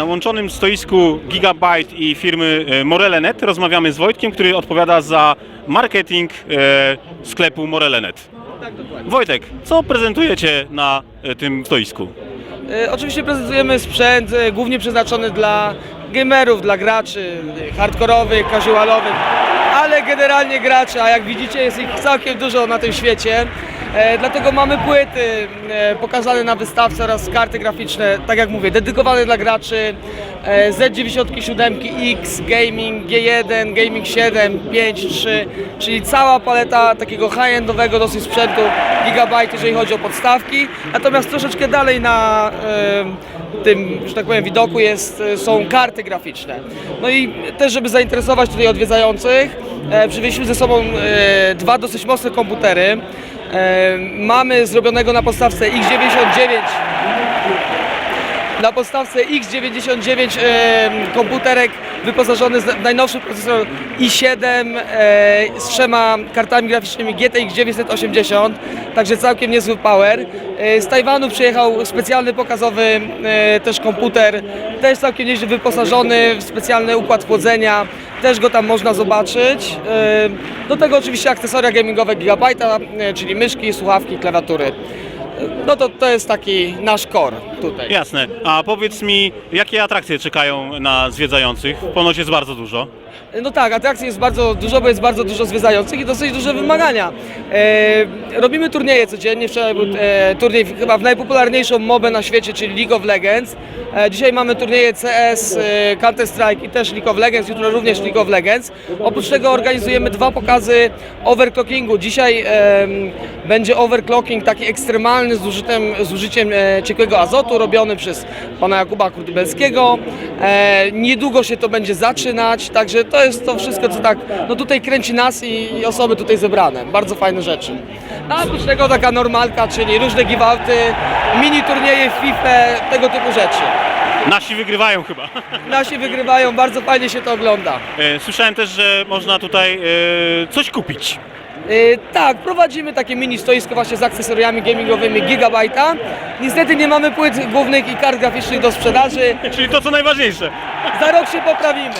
Na łączonym stoisku Gigabyte i firmy e, Morele.net rozmawiamy z Wojtkiem, który odpowiada za marketing e, sklepu Morele.net. Wojtek, co prezentujecie na e, tym stoisku? Oczywiście prezentujemy sprzęt głównie przeznaczony dla gamerów, dla graczy hardkorowych, casualowych, ale generalnie graczy, a jak widzicie jest ich całkiem dużo na tym świecie. E, dlatego mamy płyty e, pokazane na wystawce oraz karty graficzne, tak jak mówię, dedykowane dla graczy e, Z97X, Gaming G1, Gaming 7, 5, 3, czyli cała paleta takiego high-endowego dosyć sprzętu Gigabyte, jeżeli chodzi o podstawki. Natomiast troszeczkę dalej na tym, że tak powiem, widoku jest, są karty graficzne. No i też, żeby zainteresować tutaj odwiedzających, przywieźliśmy ze sobą dwa dosyć mocne komputery. E, mamy zrobionego na podstawce X99 na podstawce X99 e, komputerek wyposażony w najnowszy procesor i7 e, z trzema kartami graficznymi GTX 980, także całkiem niezły power. Z Tajwanu przyjechał specjalny pokazowy też komputer, też całkiem nieźle wyposażony w specjalny układ chłodzenia, też go tam można zobaczyć. Do tego oczywiście akcesoria gamingowe Gigabyte'a, e, czyli myszki, słuchawki, klawiatury. No to to jest taki nasz core tutaj. Jasne. A powiedz mi, jakie atrakcje czekają na zwiedzających? Ponoć jest bardzo dużo. No tak, atrakcji jest bardzo dużo, bo jest bardzo dużo zwiedzających i dosyć duże wymagania. E, robimy turnieje codziennie, wczoraj był e, turniej w- chyba w najpopularniejszą mobę na świecie, czyli League of Legends. E, dzisiaj mamy turnieje CS, e, Counter-Strike i też League of Legends, jutro również League of Legends. Oprócz tego organizujemy dwa pokazy overclockingu. Dzisiaj em, będzie overclocking taki ekstremalny z użyciem, z użyciem e, ciekłego azotu, robiony przez pana Jakuba Kurdybelskiego. E, niedługo się to będzie zaczynać, także to jest to wszystko, co tak, no tutaj kręci nas i, i osoby tutaj zebrane. Bardzo fajne rzeczy. A oprócz tego taka normalka, czyli różne give-outy, mini turnieje w FIFA, tego typu rzeczy. Nasi wygrywają chyba. Nasi wygrywają, bardzo fajnie się to ogląda. E, Słyszałem też, że można tutaj e, coś kupić. Yy, tak, prowadzimy takie mini stoisko właśnie z akcesoriami gamingowymi Gigabyte'a. Niestety nie mamy płyt głównych i kart graficznych do sprzedaży. Czyli to, co najważniejsze. Za rok się poprawimy.